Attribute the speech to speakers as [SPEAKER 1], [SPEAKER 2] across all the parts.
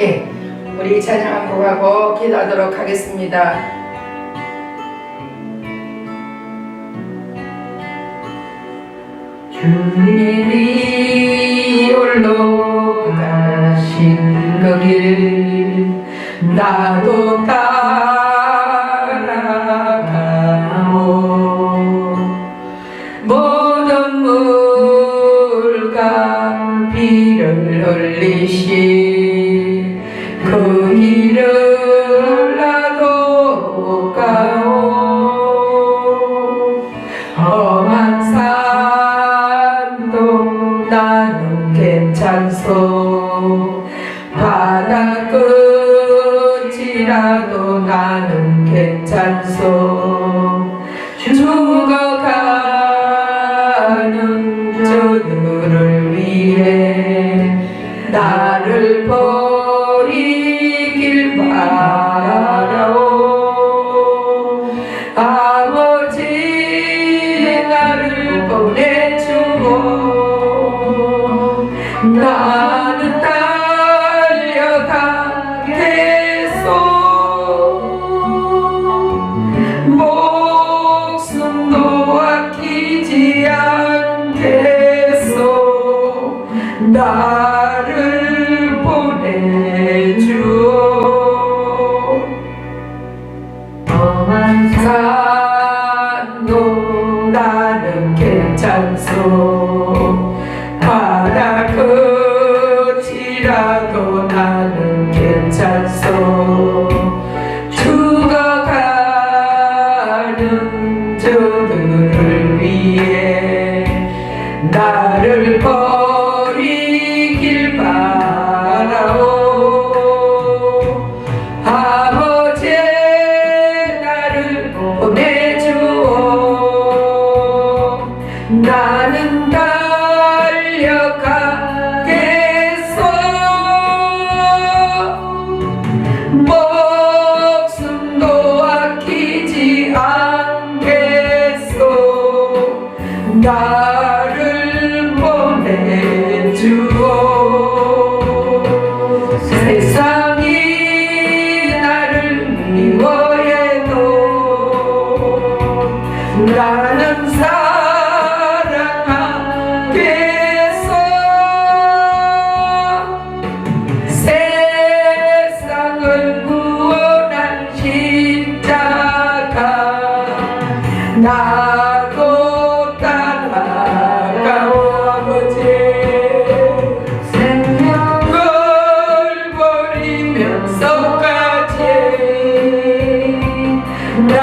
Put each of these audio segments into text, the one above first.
[SPEAKER 1] 예, 우리 찬양 한 곡 하고 기도하도록 하겠습니다. 주님이 홀로 가신 그길 나도 따 나는 괜찮소. 바다 끝이라도 나는 괜찮소 지 않겠소. 나를 보내주오. 험한 산도 나는 괜찮소. 바다 끝이라도 나는 않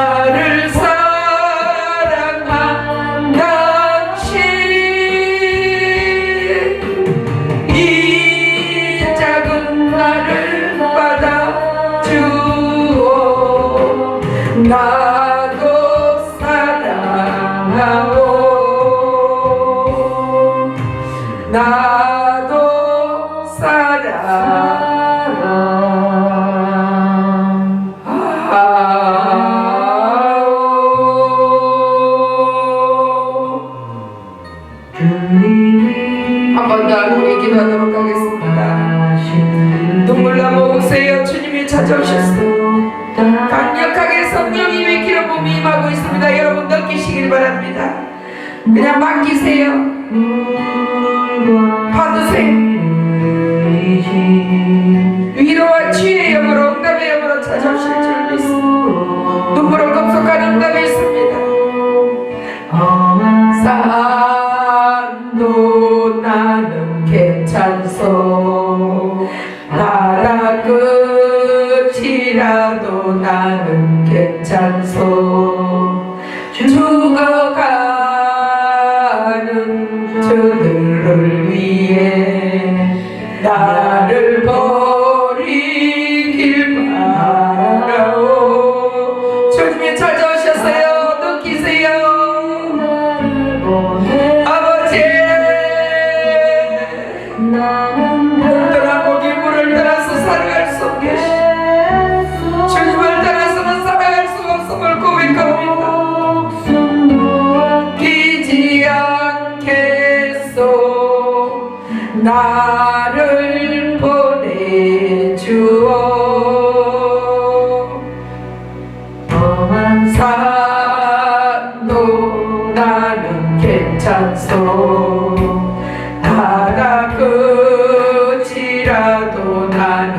[SPEAKER 1] 나를 사랑한 당신. 이 작은 나를 받아주오 나도 사랑하오. 나도 사랑 찾아오셨어요. 강력하게 성령님의 기름 부음이 임하고 있습니다. 여러분 느끼시길 바랍니다. 그냥 맡기세요. 받으세요. 위로와 치유의 영으로 응답의 영으로 찾아오실 줄 믿습니다. 눈물을 검속하는 응답이 있습니다. 산 괜찮소. 다가 끝이라도 나는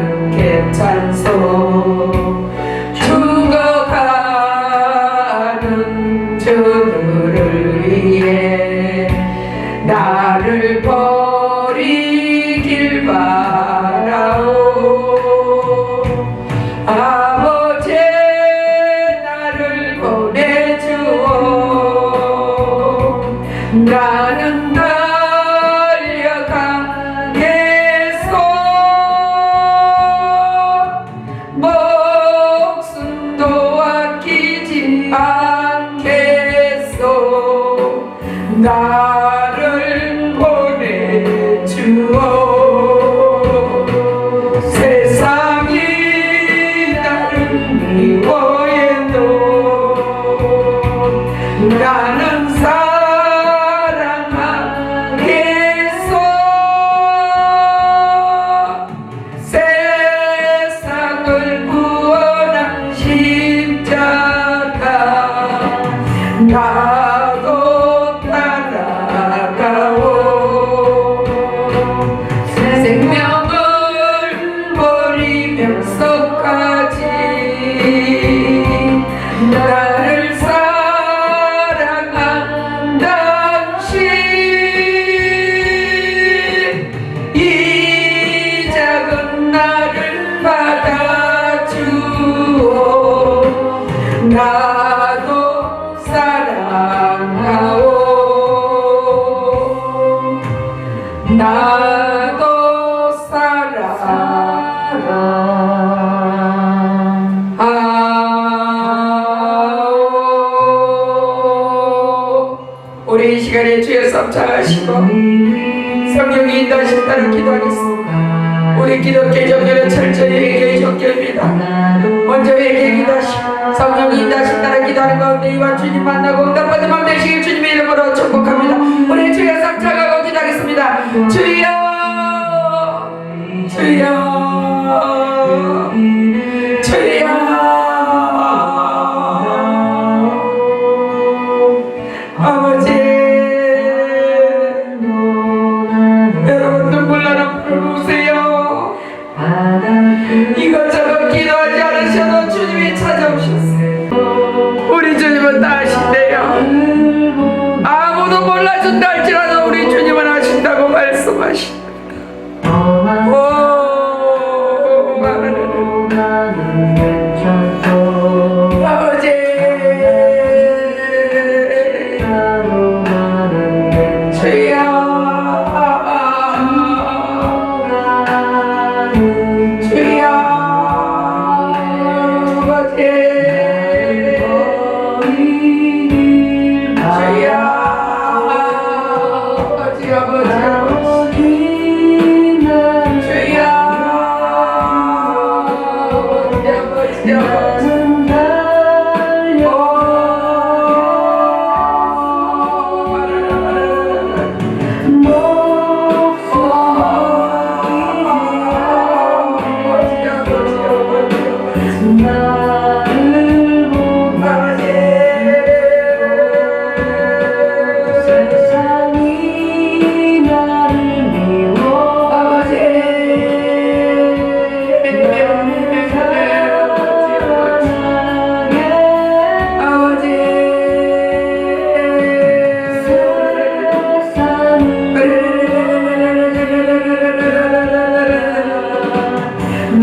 [SPEAKER 1] 않 버리 시간에 주의 섭장하시고 성령이 인도하신 따라 기도하겠습니다. 우리 기독교 정결은 철저히 회개의 정결입니다. 먼저 회개 기도하시고 성령이 인도하신 따라 기도하는 가운데 이와 주님 만나고 응답받은 맘 되시길 주님의 이름으로 축복합니다. 우리 주의 섭장하고 기도하겠습니다. 주여 주여 주여 몰라준다 할지라도 우리 주님은 아신다고 말씀하신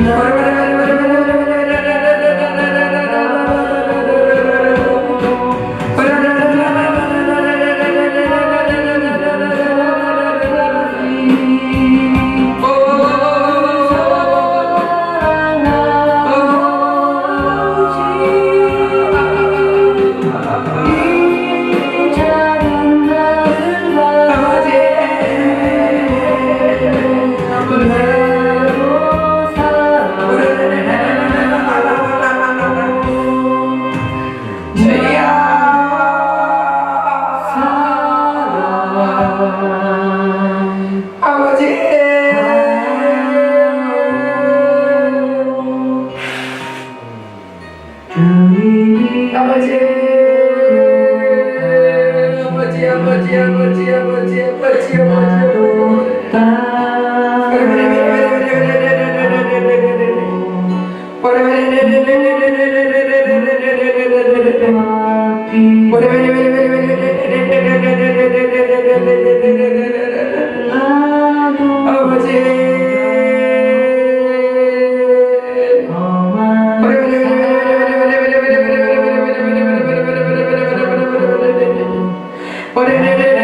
[SPEAKER 1] more What did it